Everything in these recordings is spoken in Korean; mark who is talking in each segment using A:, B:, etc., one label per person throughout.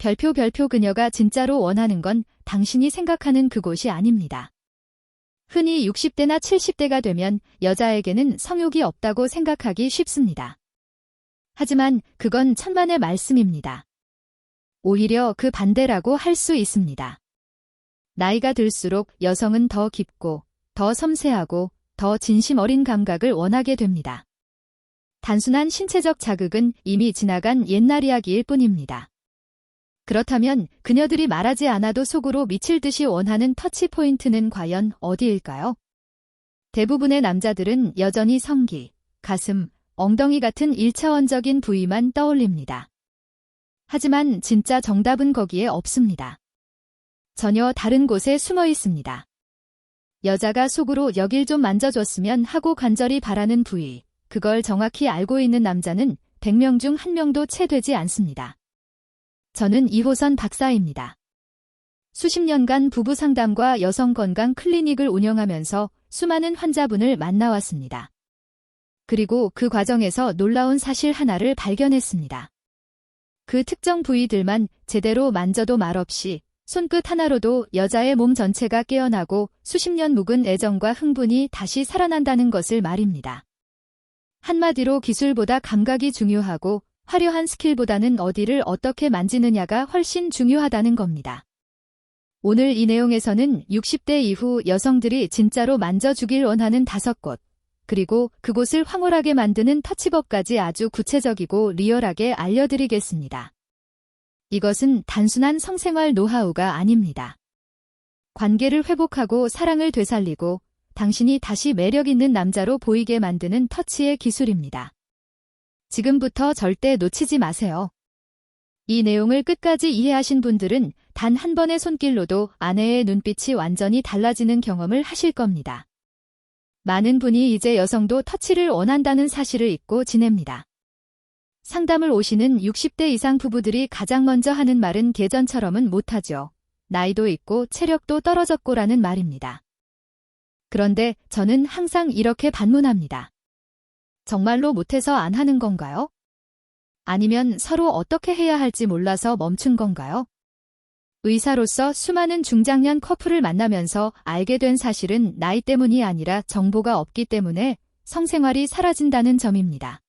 A: 별표 별표 그녀가 진짜로 원하는 건 당신이 생각하는 그곳이 아닙니다. 흔히 60대나 70대가 되면 여자에게는 성욕이 없다고 생각하기 쉽습니다. 하지만 그건 천만의 말씀입니다. 오히려 그 반대라고 할 수 있습니다. 나이가 들수록 여성은 더 깊고, 더 섬세하고, 더 진심 어린 감각을 원하게 됩니다. 단순한 신체적 자극은 이미 지나간 옛날 이야기일 뿐입니다. 그렇다면 그녀들이 말하지 않아도 속으로 미칠 듯이 원하는 터치 포인트는 과연 어디일까요? 대부분의 남자들은 여전히 성기, 가슴, 엉덩이 같은 1차원적인 부위만 떠올립니다. 하지만 진짜 정답은 거기에 없습니다. 전혀 다른 곳에 숨어 있습니다. 여자가 속으로 여길 좀 만져줬으면 하고 간절히 바라는 부위, 그걸 정확히 알고 있는 남자는 100명 중 1명도 채 되지 않습니다. 저는 이호선 박사입니다. 수십 년간 부부 상담과 여성 건강 클리닉을 운영하면서 수많은 환자분을 만나왔습니다. 그리고 그 과정에서 놀라운 사실 하나를 발견했습니다. 그 특정 부위들만 제대로 만져도 말없이 손끝 하나로도 여자의 몸 전체가 깨어나고 수십 년 묵은 애정과 흥분이 다시 살아난다는 것을 말입니다. 한마디로 기술보다 감각이 중요하고 화려한 스킬보다는 어디를 어떻게 만지느냐가 훨씬 중요하다는 겁니다. 오늘 이 내용에서는 60대 이후 여성들이 진짜로 만져주길 원하는 다섯 곳, 그리고 그곳을 황홀하게 만드는 터치법까지 아주 구체적이고 리얼하게 알려드리겠습니다. 이것은 단순한 성생활 노하우가 아닙니다. 관계를 회복하고 사랑을 되살리고 당신이 다시 매력 있는 남자로 보이게 만드는 터치의 기술입니다. 지금부터 절대 놓치지 마세요. 이 내용을 끝까지 이해하신 분들은 단 한 번의 손길로도 아내의 눈빛이 완전히 달라지는 경험을 하실 겁니다. 많은 분이 이제 여성도 터치를 원한다는 사실을 잊고 지냅니다. 상담을 오시는 60대 이상 부부들이 가장 먼저 하는 말은 계전처럼은 못하죠. 나이도 있고 체력도 떨어졌고라는 말입니다. 그런데 저는 항상 이렇게 반문합니다. 정말로 못해서 안 하는 건가요? 아니면 서로 어떻게 해야 할지 몰라서 멈춘 건가요? 의사로서 수많은 중장년 커플을 만나면서 알게 된 사실은 나이 때문이 아니라 정보가 없기 때문에 성생활이 사라진다는 점입니다.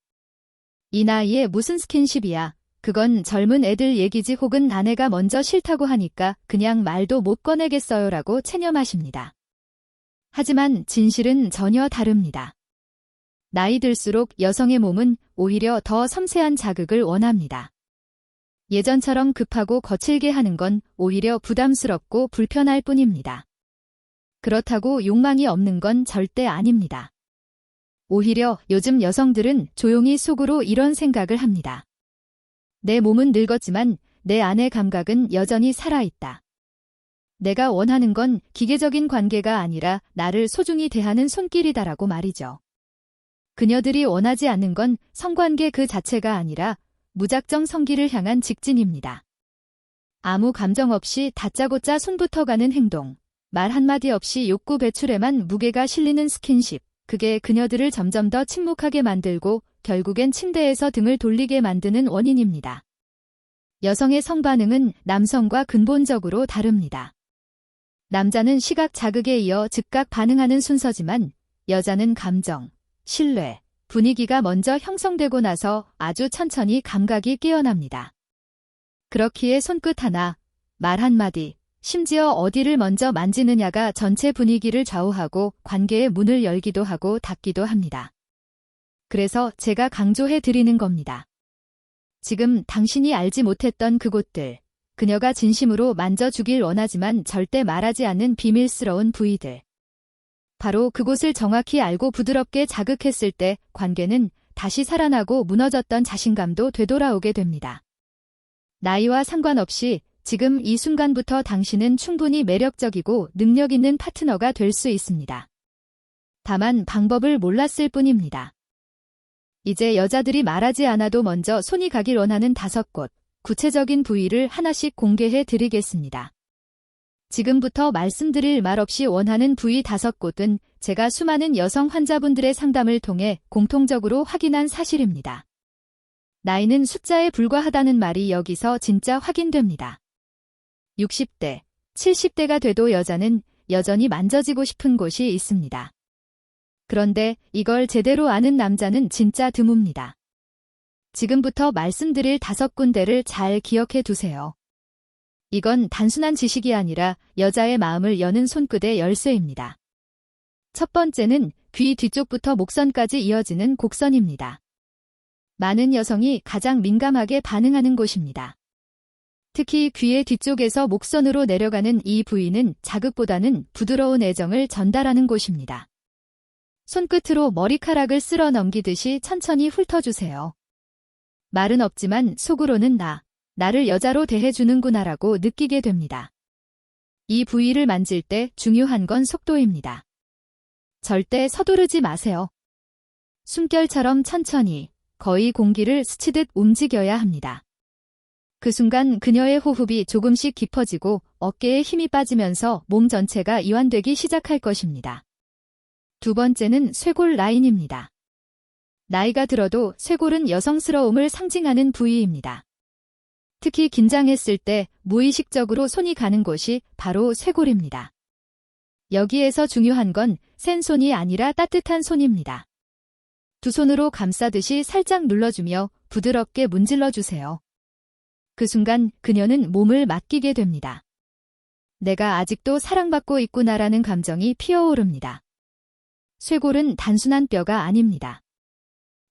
A: 이 나이에 무슨 스킨십이야. 그건 젊은 애들 얘기지 혹은 아내가 먼저 싫다고 하니까 그냥 말도 못 꺼내겠어요 라고 체념하십니다. 하지만 진실은 전혀 다릅니다. 나이 들수록 여성의 몸은 오히려 더 섬세한 자극을 원합니다. 예전처럼 급하고 거칠게 하는 건 오히려 부담스럽고 불편할 뿐입니다. 그렇다고 욕망이 없는 건 절대 아닙니다. 오히려 요즘 여성들은 조용히 속으로 이런 생각을 합니다. 내 몸은 늙었지만 내 안의 감각은 여전히 살아있다. 내가 원하는 건 기계적인 관계가 아니라 나를 소중히 대하는 손길이다라고 말이죠. 그녀들이 원하지 않는 건 성관계 그 자체가 아니라 무작정 성기를 향한 직진입니다. 아무 감정 없이 다짜고짜 손부터 가는 행동, 말 한마디 없이 욕구 배출에만 무게가 실리는 스킨십, 그게 그녀들을 점점 더 침묵하게 만들고 결국엔 침대에서 등을 돌리게 만드는 원인입니다. 여성의 성반응은 남성과 근본적으로 다릅니다. 남자는 시각 자극에 이어 즉각 반응하는 순서지만 여자는 감정, 신뢰, 분위기가 먼저 형성되고 나서 아주 천천히 감각이 깨어납니다. 그렇기에 손끝 하나, 말 한마디, 심지어 어디를 먼저 만지느냐가 전체 분위기를 좌우하고 관계의 문을 열기도 하고 닫기도 합니다. 그래서 제가 강조해 드리는 겁니다. 지금 당신이 알지 못했던 그곳들, 그녀가 진심으로 만져주길 원하지만 절대 말하지 않는 비밀스러운 부위들, 바로 그곳을 정확히 알고 부드럽게 자극했을 때 관계는 다시 살아나고 무너졌던 자신감도 되돌아오게 됩니다. 나이와 상관없이 지금 이 순간부터 당신은 충분히 매력적이고 능력 있는 파트너가 될 수 있습니다. 다만 방법을 몰랐을 뿐입니다. 이제 여자들이 말하지 않아도 먼저 손이 가길 원하는 다섯 곳, 구체적인 부위를 하나씩 공개해 드리겠습니다. 지금부터 말씀드릴 말 없이 원하는 부위 다섯 곳은 제가 수많은 여성 환자분들의 상담을 통해 공통적으로 확인한 사실입니다. 나이는 숫자에 불과하다는 말이 여기서 진짜 확인됩니다. 60대, 70대가 돼도 여자는 여전히 만져지고 싶은 곳이 있습니다. 그런데 이걸 제대로 아는 남자는 진짜 드뭅니다. 지금부터 말씀드릴 다섯 군데를 잘 기억해 두세요. 이건 단순한 지식이 아니라 여자의 마음을 여는 손끝의 열쇠입니다. 첫 번째는 귀 뒤쪽부터 목선까지 이어지는 곡선입니다. 많은 여성이 가장 민감하게 반응하는 곳입니다. 특히 귀의 뒤쪽에서 목선으로 내려가는 이 부위는 자극보다는 부드러운 애정을 전달하는 곳입니다. 손끝으로 머리카락을 쓸어 넘기듯이 천천히 훑어주세요. 말은 없지만 속으로는 나, 나를 여자로 대해주는구나라고 느끼게 됩니다. 이 부위를 만질 때 중요한 건 속도입니다. 절대 서두르지 마세요. 숨결처럼 천천히, 거의 공기를 스치듯 움직여야 합니다. 그 순간 그녀의 호흡이 조금씩 깊어지고 어깨에 힘이 빠지면서 몸 전체가 이완되기 시작할 것입니다. 두 번째는 쇄골 라인입니다. 나이가 들어도 쇄골은 여성스러움을 상징하는 부위입니다. 특히 긴장했을 때 무의식적으로 손이 가는 곳이 바로 쇄골입니다. 여기에서 중요한 건 센 손이 아니라 따뜻한 손입니다. 두 손으로 감싸듯이 살짝 눌러주며 부드럽게 문질러 주세요. 그 순간 그녀는 몸을 맡기게 됩니다. 내가 아직도 사랑받고 있구나라는 감정이 피어오릅니다. 쇄골은 단순한 뼈가 아닙니다.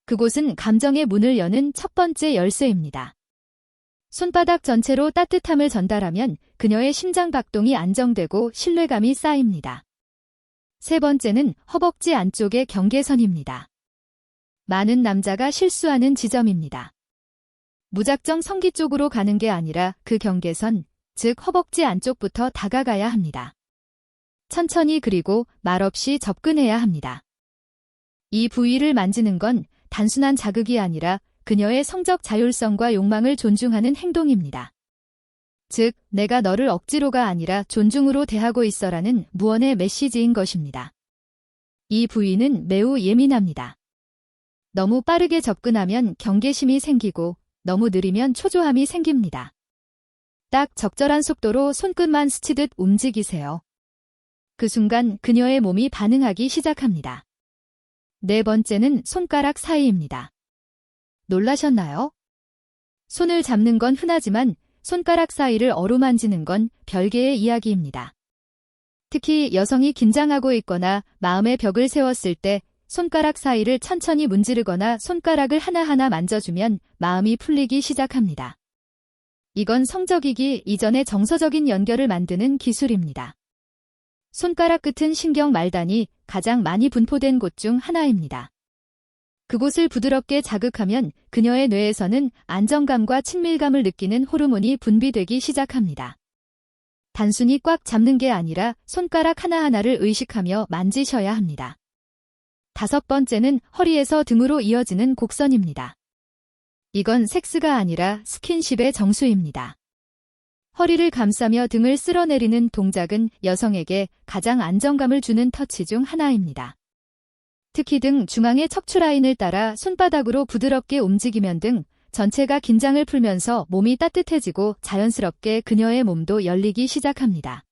A: 그곳은 감정의 문을 여는 첫 번째 열쇠입니다. 손바닥 전체로 따뜻함을 전달하면 그녀의 심장 박동이 안정되고 신뢰감이 쌓입니다. 세 번째는 허벅지 안쪽의 경계선입니다. 많은 남자가 실수하는 지점입니다. 무작정 성기 쪽으로 가는 게 아니라 그 경계선, 즉 허벅지 안쪽부터 다가가야 합니다. 천천히 그리고 말없이 접근해야 합니다. 이 부위를 만지는 건 단순한 자극이 아니라 그녀의 성적 자율성과 욕망을 존중하는 행동입니다. 즉, 내가 너를 억지로가 아니라 존중으로 대하고 있어라는 무언의 메시지인 것입니다. 이 부위는 매우 예민합니다. 너무 빠르게 접근하면 경계심이 생기고 너무 느리면 초조함이 생깁니다. 딱 적절한 속도로 손끝만 스치듯 움직이세요. 그 순간 그녀의 몸이 반응하기 시작합니다. 네 번째는 손가락 사이입니다. 놀라셨나요? 손을 잡는 건 흔하지만 손가락 사이를 어루만지는 건 별개의 이야기입니다. 특히 여성이 긴장하고 있거나 마음의 벽을 세웠을 때 손가락 사이를 천천히 문지르거나 손가락을 하나하나 만져주면 마음이 풀리기 시작합니다. 이건 성적이기 이전의 정서적인 연결을 만드는 기술입니다. 손가락 끝은 신경 말단이 가장 많이 분포된 곳 중 하나입니다. 그곳을 부드럽게 자극하면 그녀의 뇌에서는 안정감과 친밀감을 느끼는 호르몬이 분비되기 시작합니다. 단순히 꽉 잡는 게 아니라 손가락 하나하나를 의식하며 만지셔야 합니다. 다섯 번째는 허리에서 등으로 이어지는 곡선입니다. 이건 섹스가 아니라 스킨십의 정수입니다. 허리를 감싸며 등을 쓸어내리는 동작은 여성에게 가장 안정감을 주는 터치 중 하나입니다. 특히 등 중앙의 척추 라인을 따라 손바닥으로 부드럽게 움직이면 등 전체가 긴장을 풀면서 몸이 따뜻해지고 자연스럽게 그녀의 몸도 열리기 시작합니다.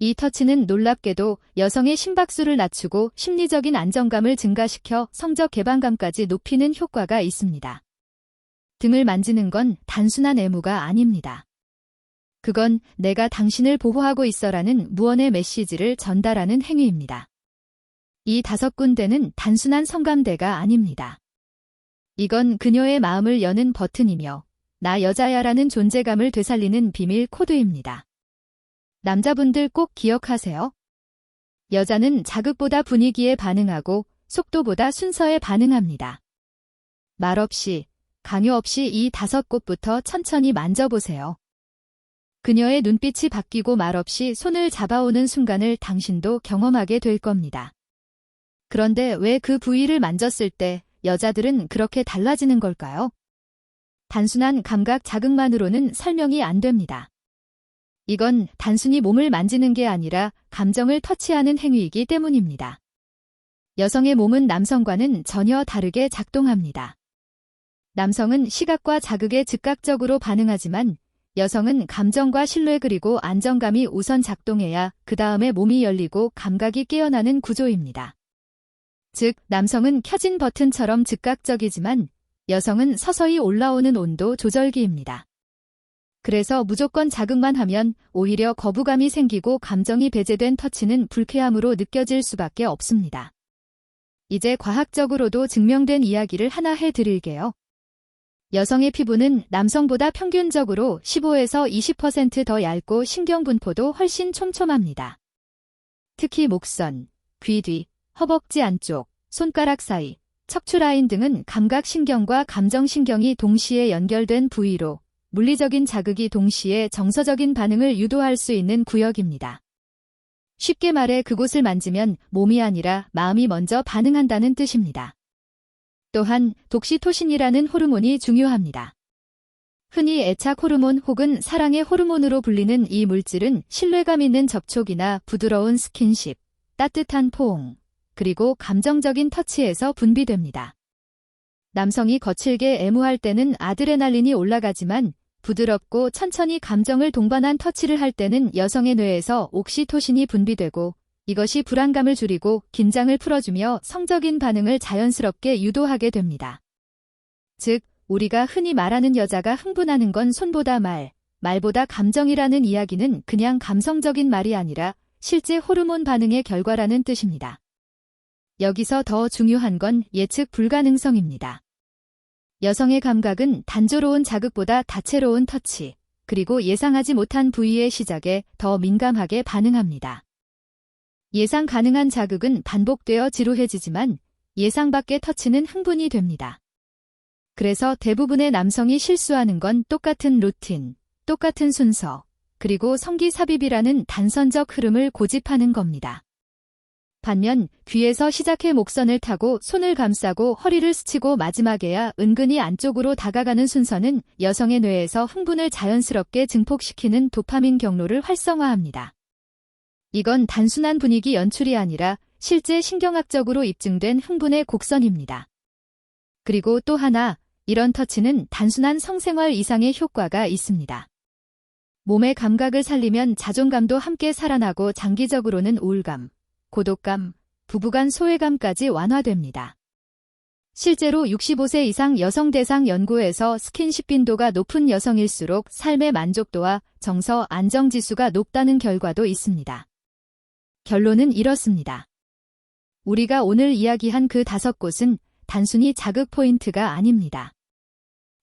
A: 이 터치는 놀랍게도 여성의 심박수를 낮추고 심리적인 안정감을 증가시켜 성적 개방감까지 높이는 효과가 있습니다. 등을 만지는 건 단순한 애무가 아닙니다. 그건 내가 당신을 보호하고 있어라는 무언의 메시지를 전달하는 행위입니다. 이 다섯 군데는 단순한 성감대가 아닙니다. 이건 그녀의 마음을 여는 버튼이며 나 여자야라는 존재감을 되살리는 비밀 코드입니다. 남자분들 꼭 기억하세요. 여자는 자극보다 분위기에 반응하고 속도보다 순서에 반응합니다. 말없이, 강요 없이 이 다섯 곳부터 천천히 만져보세요. 그녀의 눈빛이 바뀌고 말없이 손을 잡아오는 순간을 당신도 경험하게 될 겁니다. 그런데 왜 그 부위를 만졌을 때 여자들은 그렇게 달라지는 걸까요? 단순한 감각 자극만으로는 설명이 안 됩니다. 이건 단순히 몸을 만지는 게 아니라 감정을 터치하는 행위이기 때문입니다. 여성의 몸은 남성과는 전혀 다르게 작동합니다. 남성은 시각과 자극에 즉각적으로 반응하지만 여성은 감정과 신뢰 그리고 안정감이 우선 작동해야 그 다음에 몸이 열리고 감각이 깨어나는 구조입니다. 즉, 남성은 켜진 버튼처럼 즉각적이지만 여성은 서서히 올라오는 온도 조절기입니다. 그래서 무조건 자극만 하면 오히려 거부감이 생기고 감정이 배제된 터치는 불쾌함으로 느껴질 수밖에 없습니다. 이제 과학적으로도 증명된 이야기를 하나 해드릴게요. 여성의 피부는 남성보다 평균적으로 15에서 20%더 얇고 신경분포도 훨씬 촘촘합니다. 특히 목선, 귀 뒤, 허벅지 안쪽, 손가락 사이, 척추 라인 등은 감각신경과 감정신경이 동시에 연결된 부위로 물리적인 자극이 동시에 정서적인 반응을 유도할 수 있는 구역입니다. 쉽게 말해 그곳을 만지면 몸이 아니라 마음이 먼저 반응한다는 뜻입니다. 또한 독시토신이라는 호르몬이 중요합니다. 흔히 애착 호르몬 혹은 사랑의 호르몬으로 불리는 이 물질은 신뢰감 있는 접촉이나 부드러운 스킨십, 따뜻한 포옹, 그리고 감정적인 터치에서 분비됩니다. 남성이 거칠게 애무할 때는 아드레날린이 올라가지만 부드럽고 천천히 감정을 동반한 터치를 할 때는 여성의 뇌에서 옥시토신이 분비되고 이것이 불안감을 줄이고 긴장을 풀어주며 성적인 반응을 자연스럽게 유도하게 됩니다. 즉, 우리가 흔히 말하는 여자가 흥분하는 건 손보다 말, 말보다 감정이라는 이야기는 그냥 감성적인 말이 아니라 실제 호르몬 반응의 결과라는 뜻입니다. 여기서 더 중요한 건 예측 불가능성입니다. 여성의 감각은 단조로운 자극보다 다채로운 터치, 그리고 예상하지 못한 부위의 시작에 더 민감하게 반응합니다. 예상 가능한 자극은 반복되어 지루해지지만 예상 밖의 터치는 흥분이 됩니다. 그래서 대부분의 남성이 실수하는 건 똑같은 루틴, 똑같은 순서, 그리고 성기 삽입이라는 단선적 흐름을 고집하는 겁니다. 반면 귀에서 시작해 목선을 타고 손을 감싸고 허리를 스치고 마지막에야 은근히 안쪽으로 다가가는 순서는 여성의 뇌에서 흥분을 자연스럽게 증폭시키는 도파민 경로를 활성화합니다. 이건 단순한 분위기 연출이 아니라 실제 신경학적으로 입증된 흥분의 곡선입니다. 그리고 또 하나, 이런 터치는 단순한 성생활 이상의 효과가 있습니다. 몸의 감각을 살리면 자존감도 함께 살아나고 장기적으로는 우울감, 고독감, 부부간 소외감까지 완화됩니다. 실제로 65세 이상 여성 대상 연구에서 스킨십 빈도가 높은 여성일수록 삶의 만족도와 정서 안정 지수가 높다는 결과도 있습니다. 결론은 이렇습니다. 우리가 오늘 이야기한 그 다섯 곳은 단순히 자극 포인트가 아닙니다.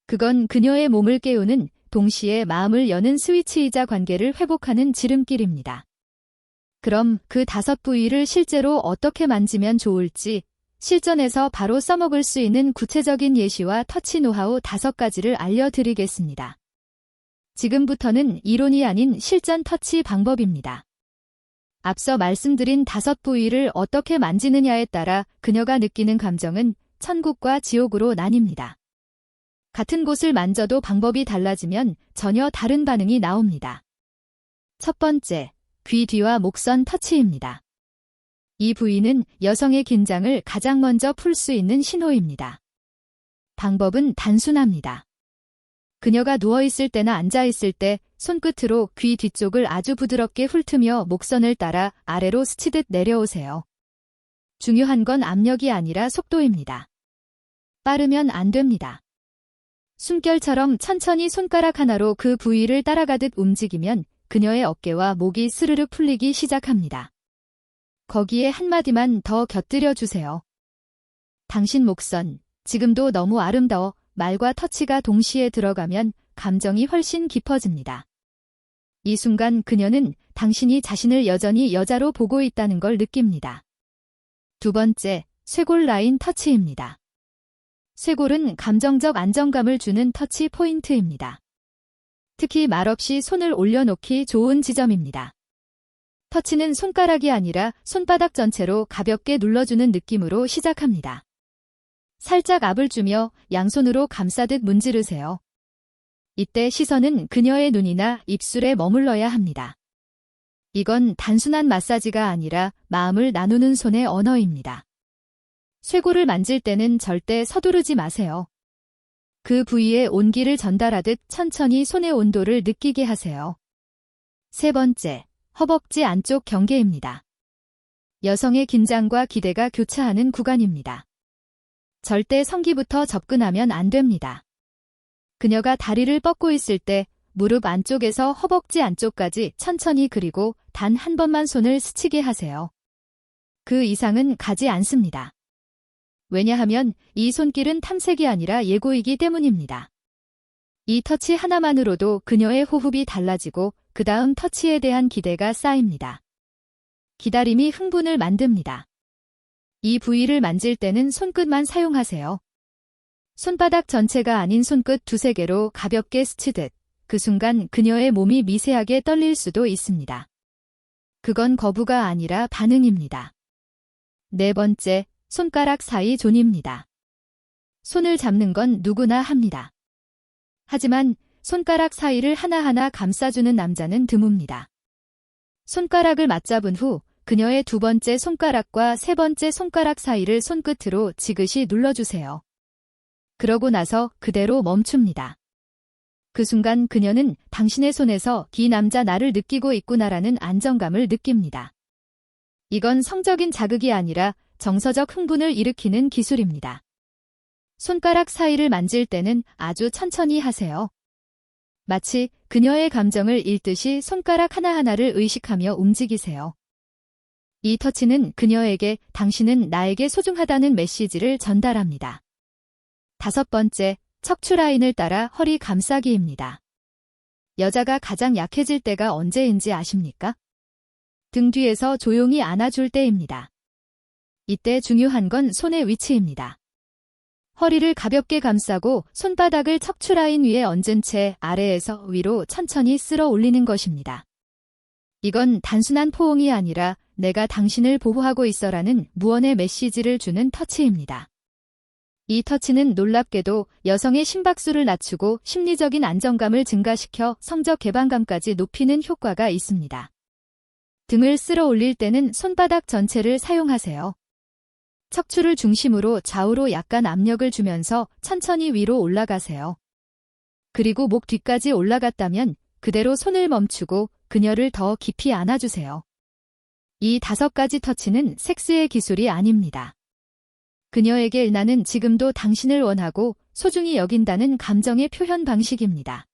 A: 그건 그녀의 몸을 깨우는 동시에 마음을 여는 스위치이자 관계를 회복하는 지름길입니다. 그럼 그 다섯 부위를 실제로 어떻게 만지면 좋을지 실전에서 바로 써먹을 수 있는 구체적인 예시와 터치 노하우 다섯 가지를 알려드리겠습니다. 지금부터는 이론이 아닌 실전 터치 방법입니다. 앞서 말씀드린 다섯 부위를 어떻게 만지느냐에 따라 그녀가 느끼는 감정은 천국과 지옥으로 나뉩니다. 같은 곳을 만져도 방법이 달라지면 전혀 다른 반응이 나옵니다. 첫 번째, 귀 뒤와 목선 터치입니다. 이 부위는 여성의 긴장을 가장 먼저 풀 수 있는 신호입니다. 방법은 단순합니다. 그녀가 누워있을 때나 앉아있을 때 손끝으로 귀 뒤쪽을 아주 부드럽게 훑으며 목선을 따라 아래로 스치듯 내려오세요. 중요한 건 압력이 아니라 속도입니다. 빠르면 안 됩니다. 숨결처럼 천천히 손가락 하나로 그 부위를 따라가듯 움직이면 그녀의 어깨와 목이 스르르 풀리기 시작합니다. 거기에 한마디만 더 곁들여 주세요. 당신 목선, 지금도 너무 아름다워 말과 터치가 동시에 들어가면 감정이 훨씬 깊어집니다. 이 순간 그녀는 당신이 자신을 여전히 여자로 보고 있다는 걸 느낍니다. 두 번째, 쇄골 라인 터치입니다. 쇄골은 감정적 안정감을 주는 터치 포인트입니다. 특히 말없이 손을 올려놓기 좋은 지점입니다. 터치는 손가락이 아니라 손바닥 전체로 가볍게 눌러주는 느낌으로 시작합니다. 살짝 압을 주며 양손으로 감싸듯 문지르세요. 이때 시선은 그녀의 눈이나 입술에 머물러야 합니다. 이건 단순한 마사지가 아니라 마음을 나누는 손의 언어입니다. 쇄골을 만질 때는 절대 서두르지 마세요. 그 부위에 온기를 전달하듯 천천히 손의 온도를 느끼게 하세요. 세 번째, 허벅지 안쪽 경계입니다. 여성의 긴장과 기대가 교차하는 구간입니다. 절대 성기부터 접근하면 안 됩니다. 그녀가 다리를 뻗고 있을 때 무릎 안쪽에서 허벅지 안쪽까지 천천히 그리고 단 한 번만 손을 스치게 하세요. 그 이상은 가지 않습니다. 왜냐하면 이 손길은 탐색이 아니라 예고이기 때문입니다. 이 터치 하나만으로도 그녀의 호흡이 달라지고 그 다음 터치에 대한 기대가 쌓입니다. 기다림이 흥분을 만듭니다. 이 부위를 만질 때는 손끝만 사용하세요. 손바닥 전체가 아닌 손끝 두세 개로 가볍게 스치듯 그 순간 그녀의 몸이 미세하게 떨릴 수도 있습니다. 그건 거부가 아니라 반응입니다. 네 번째, 손가락 사이 존입니다. 손을 잡는 건 누구나 합니다. 하지만 손가락 사이를 하나하나 감싸주는 남자는 드뭅니다. 손가락을 맞잡은 후 그녀의 두 번째 손가락과 세 번째 손가락 사이를 손끝으로 지그시 눌러주세요. 그러고 나서 그대로 멈춥니다. 그 순간 그녀는 당신의 손에서 이 남자 나를 느끼고 있구나라는 안정감을 느낍니다. 이건 성적인 자극이 아니라 정서적 흥분을 일으키는 기술입니다. 손가락 사이를 만질 때는 아주 천천히 하세요. 마치 그녀의 감정을 읽듯이 손가락 하나하나를 의식하며 움직이세요. 이 터치는 그녀에게 당신은 나에게 소중하다는 메시지를 전달합니다. 다섯 번째, 척추 라인을 따라 허리 감싸기입니다. 여자가 가장 약해질 때가 언제인지 아십니까? 등 뒤에서 조용히 안아줄 때입니다. 이때 중요한 건 손의 위치입니다. 허리를 가볍게 감싸고 손바닥을 척추 라인 위에 얹은 채 아래에서 위로 천천히 쓸어 올리는 것입니다. 이건 단순한 포옹이 아니라 내가 당신을 보호하고 있어라는 무언의 메시지를 주는 터치입니다. 이 터치는 놀랍게도 여성의 심박수를 낮추고 심리적인 안정감을 증가시켜 성적 개방감까지 높이는 효과가 있습니다. 등을 쓸어 올릴 때는 손바닥 전체를 사용하세요. 척추를 중심으로 좌우로 약간 압력을 주면서 천천히 위로 올라가세요. 그리고 목 뒤까지 올라갔다면 그대로 손을 멈추고 그녀를 더 깊이 안아주세요. 이 다섯 가지 터치는 섹스의 기술이 아닙니다. 그녀에게 나는 지금도 당신을 원하고 소중히 여긴다는 감정의 표현 방식입니다.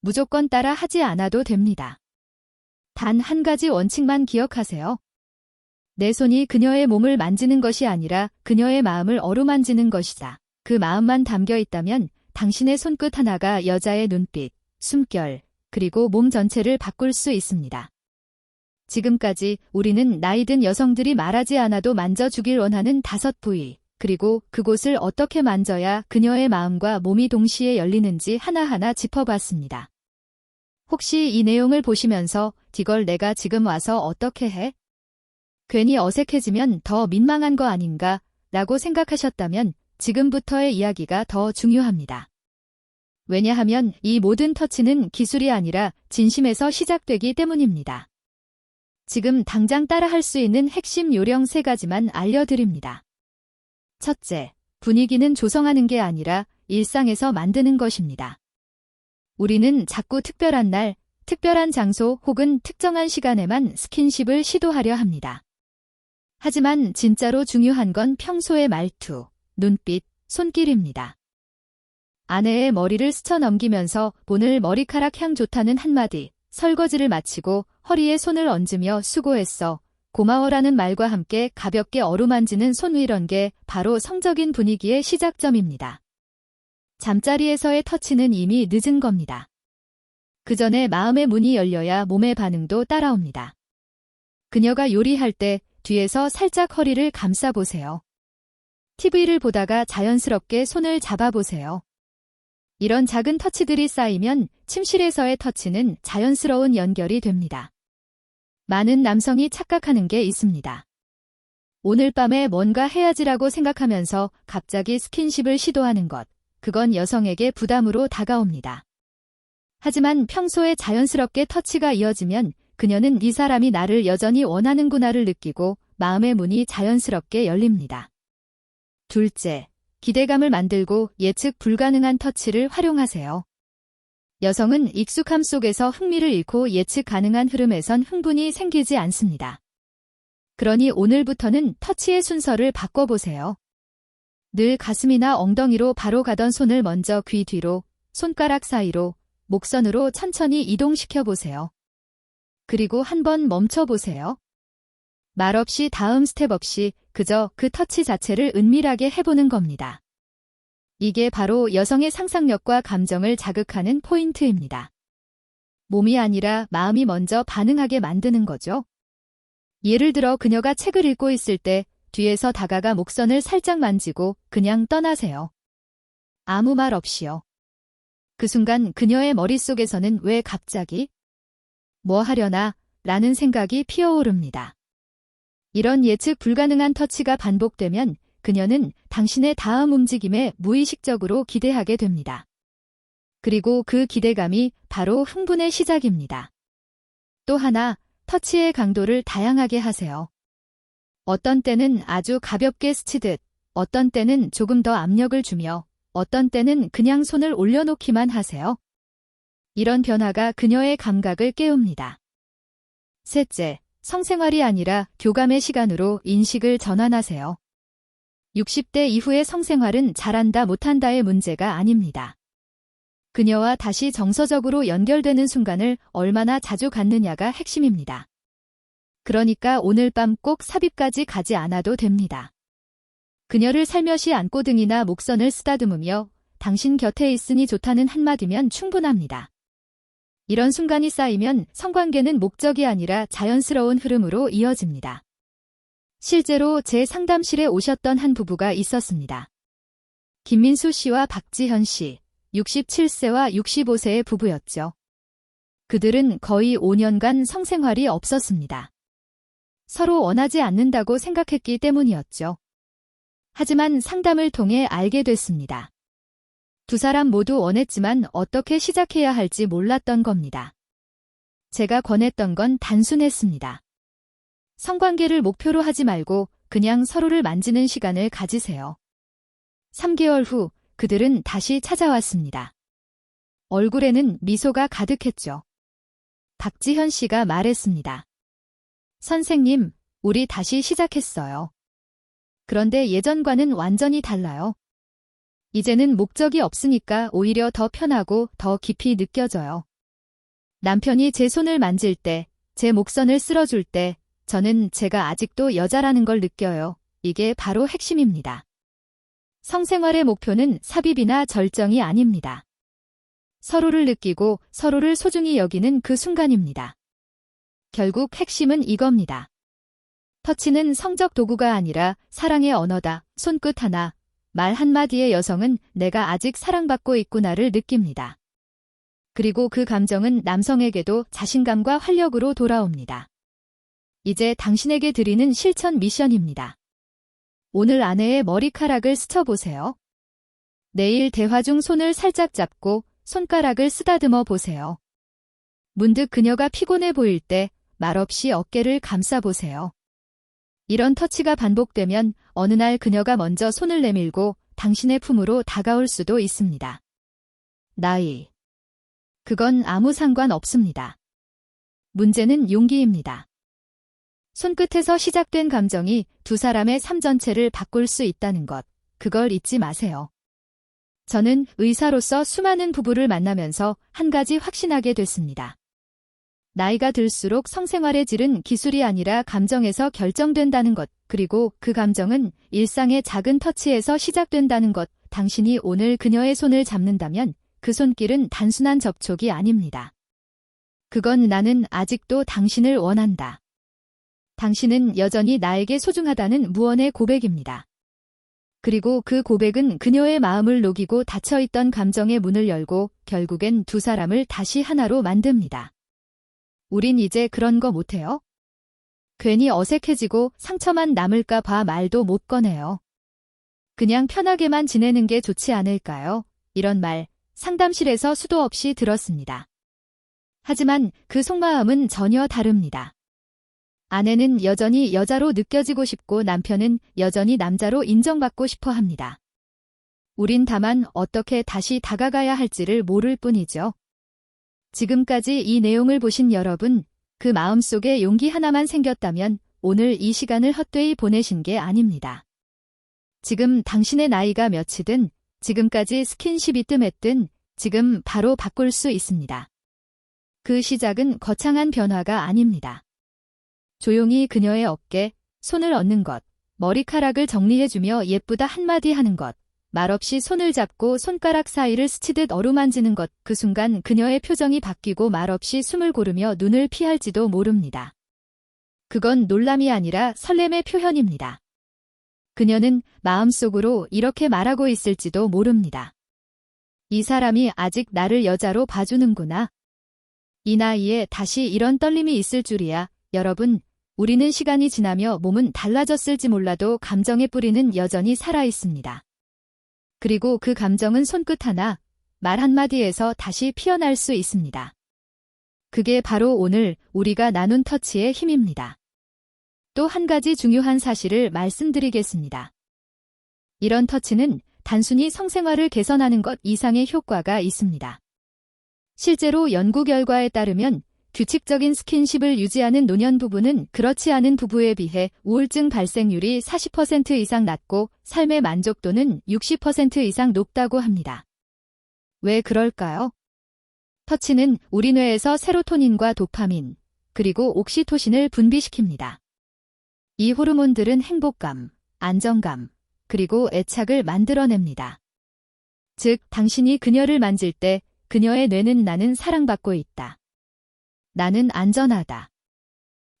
A: 무조건 따라 하지 않아도 됩니다. 단 한 가지 원칙만 기억하세요. 내 손이 그녀의 몸을 만지는 것이 아니라 그녀의 마음을 어루만지는 것이다. 그 마음만 담겨 있다면 당신의 손끝 하나가 여자의 눈빛, 숨결, 그리고 몸 전체를 바꿀 수 있습니다. 지금까지 우리는 나이든 여성들이 말하지 않아도 만져주길 원하는 다섯 부위, 그리고 그곳을 어떻게 만져야 그녀의 마음과 몸이 동시에 열리는지 하나하나 짚어봤습니다. 혹시 이 내용을 보시면서 이걸 내가 지금 와서 어떻게 해? 괜히 어색해지면 더 민망한 거 아닌가 라고 생각하셨다면 지금부터의 이야기가 더 중요합니다. 왜냐하면 이 모든 터치는 기술이 아니라 진심에서 시작되기 때문입니다. 지금 당장 따라 할 수 있는 핵심 요령 세 가지만 알려드립니다. 첫째, 분위기는 조성하는 게 아니라 일상에서 만드는 것입니다. 우리는 자꾸 특별한 날, 특별한 장소 혹은 특정한 시간에만 스킨십을 시도하려 합니다. 하지만 진짜로 중요한 건 평소의 말투, 눈빛, 손길입니다. 아내의 머리를 스쳐 넘기면서 오늘 머리카락 향 좋다는 한마디, 설거지를 마치고 허리에 손을 얹으며 수고했어. 고마워라는 말과 함께 가볍게 어루만지는 손 이런 게 바로 성적인 분위기의 시작점입니다. 잠자리에서의 터치는 이미 늦은 겁니다. 그 전에 마음의 문이 열려야 몸의 반응도 따라옵니다. 그녀가 요리할 때 뒤에서 살짝 허리를 감싸보세요. TV를 보다가 자연스럽게 손을 잡아보세요. 이런 작은 터치들이 쌓이면 침실에서의 터치는 자연스러운 연결이 됩니다. 많은 남성이 착각하는 게 있습니다. 오늘 밤에 뭔가 해야지라고 생각하면서 갑자기 스킨십을 시도하는 것, 그건 여성에게 부담으로 다가옵니다. 하지만 평소에 자연스럽게 터치가 이어지면 그녀는 이 사람이 나를 여전히 원하는구나를 느끼고 마음의 문이 자연스럽게 열립니다. 둘째, 기대감을 만들고 예측 불가능한 터치를 활용하세요. 여성은 익숙함 속에서 흥미를 잃고 예측 가능한 흐름에선 흥분이 생기지 않습니다. 그러니 오늘부터는 터치의 순서를 바꿔보세요. 늘 가슴이나 엉덩이로 바로 가던 손을 먼저 귀 뒤로, 손가락 사이로, 목선으로 천천히 이동시켜 보세요. 그리고 한번 멈춰 보세요. 말 없이 다음 스텝 없이 그저 그 터치 자체를 은밀하게 해보는 겁니다. 이게 바로 여성의 상상력과 감정을 자극하는 포인트입니다. 몸이 아니라 마음이 먼저 반응하게 만드는 거죠. 예를 들어 그녀가 책을 읽고 있을 때 뒤에서 다가가 목선을 살짝 만지고 그냥 떠나세요. 아무 말 없이요. 그 순간 그녀의 머릿속에서는 왜 갑자기 뭐 하려나 라는 생각이 피어오릅니다. 이런 예측 불가능한 터치가 반복되면 그녀는 당신의 다음 움직임에 무의식적으로 기대하게 됩니다. 그리고 그 기대감이 바로 흥분의 시작입니다. 또 하나, 터치의 강도를 다양하게 하세요. 어떤 때는 아주 가볍게 스치듯, 어떤 때는 조금 더 압력을 주며, 어떤 때는 그냥 손을 올려놓기만 하세요. 이런 변화가 그녀의 감각을 깨웁니다. 셋째, 성생활이 아니라 교감의 시간으로 인식을 전환하세요. 60대 이후의 성생활은 잘한다 못한다의 문제가 아닙니다. 그녀와 다시 정서적으로 연결되는 순간을 얼마나 자주 갖느냐가 핵심입니다. 그러니까 오늘 밤 꼭 삽입까지 가지 않아도 됩니다. 그녀를 살며시 안고 등이나 목선을 쓰다듬으며 당신 곁에 있으니 좋다는 한마디면 충분합니다. 이런 순간이 쌓이면 성관계는 목적이 아니라 자연스러운 흐름으로 이어집니다. 실제로 제 상담실에 오셨던 한 부부가 있었습니다. 김민수 씨와 박지현 씨, 67세와 65세의 부부였죠. 그들은 거의 5년간 성생활이 없었습니다. 서로 원하지 않는다고 생각했기 때문이었죠. 하지만 상담을 통해 알게 됐습니다. 두 사람 모두 원했지만 어떻게 시작해야 할지 몰랐던 겁니다. 제가 권했던 건 단순했습니다. 성관계를 목표로 하지 말고 그냥 서로를 만지는 시간을 가지세요. 3개월 후 그들은 다시 찾아왔습니다. 얼굴에는 미소가 가득했죠. 박지현 씨가 말했습니다. 선생님, 우리 다시 시작했어요. 그런데 예전과는 완전히 달라요. 이제는 목적이 없으니까 오히려 더 편하고 더 깊이 느껴져요. 남편이 제 손을 만질 때, 제 목선을 쓸어줄 때, 저는 제가 아직도 여자라는 걸 느껴요. 이게 바로 핵심입니다. 성생활의 목표는 삽입이나 절정이 아닙니다. 서로를 느끼고 서로를 소중히 여기는 그 순간입니다. 결국 핵심은 이겁니다. 터치는 성적 도구가 아니라 사랑의 언어다. 손끝 하나, 말 한마디에 여성은 내가 아직 사랑받고 있구나를 느낍니다. 그리고 그 감정은 남성에게도 자신감과 활력으로 돌아옵니다. 이제 당신에게 드리는 실천 미션입니다. 오늘 아내의 머리카락을 스쳐보세요. 내일 대화 중 손을 살짝 잡고 손가락을 쓰다듬어 보세요. 문득 그녀가 피곤해 보일 때 말없이 어깨를 감싸 보세요. 이런 터치가 반복되면 어느 날 그녀가 먼저 손을 내밀고 당신의 품으로 다가올 수도 있습니다. 나이. 그건 아무 상관 없습니다. 문제는 용기입니다. 손끝에서 시작된 감정이 두 사람의 삶 전체를 바꿀 수 있다는 것, 그걸 잊지 마세요. 저는 의사로서 수많은 부부를 만나면서 한 가지 확신하게 됐습니다. 나이가 들수록 성생활의 질은 기술이 아니라 감정에서 결정된다는 것, 그리고 그 감정은 일상의 작은 터치에서 시작된다는 것, 당신이 오늘 그녀의 손을 잡는다면 그 손길은 단순한 접촉이 아닙니다. 그건 나는 아직도 당신을 원한다. 당신은 여전히 나에게 소중하다는 무언의 고백입니다. 그리고 그 고백은 그녀의 마음을 녹이고 닫혀있던 감정의 문을 열고 결국엔 두 사람을 다시 하나로 만듭니다. 우린 이제 그런 거 못해요? 괜히 어색해지고 상처만 남을까 봐 말도 못 꺼내요. 그냥 편하게만 지내는 게 좋지 않을까요? 이런 말 상담실에서 수도 없이 들었습니다. 하지만 그 속마음은 전혀 다릅니다. 아내는 여전히 여자로 느껴지고 싶고 남편은 여전히 남자로 인정받고 싶어 합니다. 우린 다만 어떻게 다시 다가가야 할지를 모를 뿐이죠. 지금까지 이 내용을 보신 여러분, 그 마음속에 용기 하나만 생겼다면 오늘 이 시간을 헛되이 보내신 게 아닙니다. 지금 당신의 나이가 몇이든 지금까지 스킨십이 뜸했든 지금 바로 바꿀 수 있습니다. 그 시작은 거창한 변화가 아닙니다. 조용히 그녀의 어깨, 손을 얹는 것, 머리카락을 정리해주며 예쁘다 한마디 하는 것, 말없이 손을 잡고 손가락 사이를 스치듯 어루만지는 것, 그 순간 그녀의 표정이 바뀌고 말없이 숨을 고르며 눈을 피할지도 모릅니다. 그건 놀람이 아니라 설렘의 표현입니다. 그녀는 마음속으로 이렇게 말하고 있을지도 모릅니다. 이 사람이 아직 나를 여자로 봐주는구나. 이 나이에 다시 이런 떨림이 있을 줄이야. 여러분, 우리는 시간이 지나며 몸은 달라졌을지 몰라도 감정의 뿌리는 여전히 살아있습니다. 그리고 그 감정은 손끝 하나, 말 한마디에서 다시 피어날 수 있습니다. 그게 바로 오늘 우리가 나눈 터치의 힘입니다. 또 한 가지 중요한 사실을 말씀드리겠습니다. 이런 터치는 단순히 성생활을 개선하는 것 이상의 효과가 있습니다. 실제로 연구 결과에 따르면 규칙적인 스킨십을 유지하는 노년 부부는 그렇지 않은 부부에 비해 우울증 발생률이 40% 이상 낮고 삶의 만족도는 60% 이상 높다고 합니다. 왜 그럴까요? 터치는 우리 뇌에서 세로토닌과 도파민, 그리고 옥시토신을 분비시킵니다. 이 호르몬들은 행복감, 안정감, 그리고 애착을 만들어냅니다. 즉, 당신이 그녀를 만질 때 그녀의 뇌는 나는 사랑받고 있다. 나는 안전하다.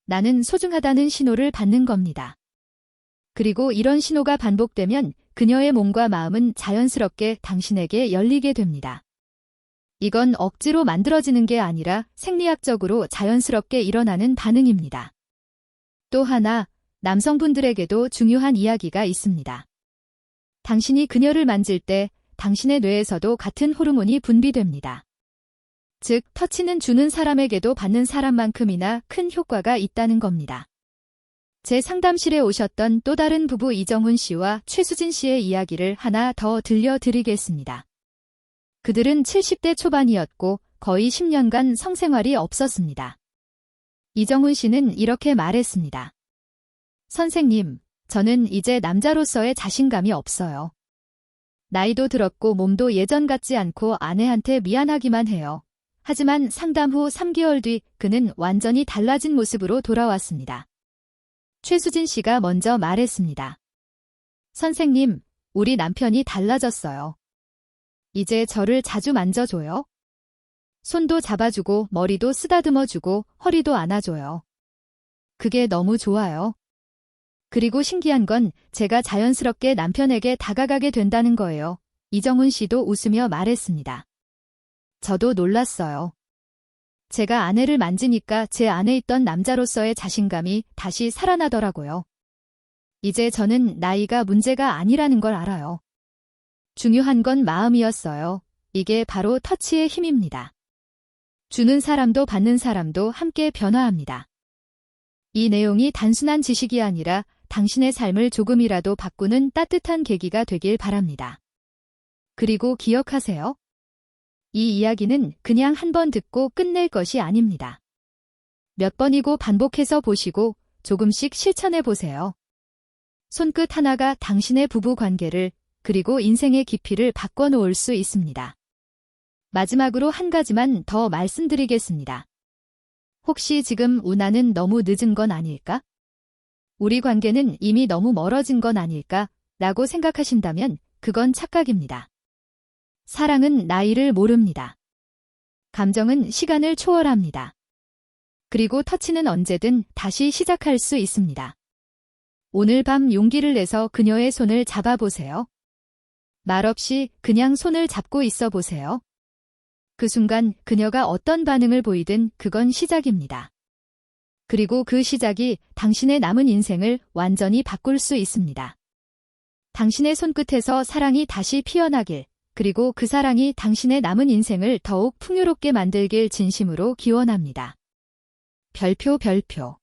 A: 나는 소중하다는 신호를 받는 겁니다. 그리고 이런 신호가 반복되면 그녀의 몸과 마음은 자연스럽게 당신에게 열리게 됩니다. 이건 억지로 만들어지는 게 아니라 생리학적으로 자연스럽게 일어나는 반응입니다. 또 하나, 남성분들에게도 중요한 이야기가 있습니다. 당신이 그녀를 만질 때 당신의 뇌에서도 같은 호르몬이 분비됩니다. 즉, 터치는 주는 사람에게도 받는 사람만큼이나 큰 효과가 있다는 겁니다. 제 상담실에 오셨던 또 다른 부부 이정훈 씨와 최수진 씨의 이야기를 하나 더 들려드리겠습니다. 그들은 70대 초반이었고 거의 10년간 성생활이 없었습니다. 이정훈 씨는 이렇게 말했습니다. 선생님, 저는 이제 남자로서의 자신감이 없어요. 나이도 들었고 몸도 예전 같지 않고 아내한테 미안하기만 해요. 하지만 상담 후 3개월 뒤 그는 완전히 달라진 모습으로 돌아왔습니다. 최수진 씨가 먼저 말했습니다. 선생님, 우리 남편이 달라졌어요. 이제 저를 자주 만져줘요. 손도 잡아주고 머리도 쓰다듬어주고 허리도 안아줘요. 그게 너무 좋아요. 그리고 신기한 건 제가 자연스럽게 남편에게 다가가게 된다는 거예요. 이정훈 씨도 웃으며 말했습니다. 저도 놀랐어요. 제가 아내를 만지니까 제 안에 있던 남자로서의 자신감이 다시 살아나더라고요. 이제 저는 나이가 문제가 아니라는 걸 알아요. 중요한 건 마음이었어요. 이게 바로 터치의 힘입니다. 주는 사람도 받는 사람도 함께 변화합니다. 이 내용이 단순한 지식이 아니라 당신의 삶을 조금이라도 바꾸는 따뜻한 계기가 되길 바랍니다. 그리고 기억하세요. 이 이야기는 그냥 한 번 듣고 끝낼 것이 아닙니다. 몇 번이고 반복해서 보시고 조금씩 실천해 보세요. 손끝 하나가 당신의 부부 관계를 그리고 인생의 깊이를 바꿔놓을 수 있습니다. 마지막으로 한 가지만 더 말씀드리겠습니다. 혹시 지금 운하는 너무 늦은 건 아닐까? 우리 관계는 이미 너무 멀어진 건 아닐까? 라고 생각하신다면 그건 착각입니다. 사랑은 나이를 모릅니다. 감정은 시간을 초월합니다. 그리고 터치는 언제든 다시 시작할 수 있습니다. 오늘 밤 용기를 내서 그녀의 손을 잡아보세요. 말없이 그냥 손을 잡고 있어 보세요. 그 순간 그녀가 어떤 반응을 보이든 그건 시작입니다. 그리고 그 시작이 당신의 남은 인생을 완전히 바꿀 수 있습니다. 당신의 손끝에서 사랑이 다시 피어나길 그리고 그 사랑이 당신의 남은 인생을 더욱 풍요롭게 만들길 진심으로 기원합니다. 별표 별표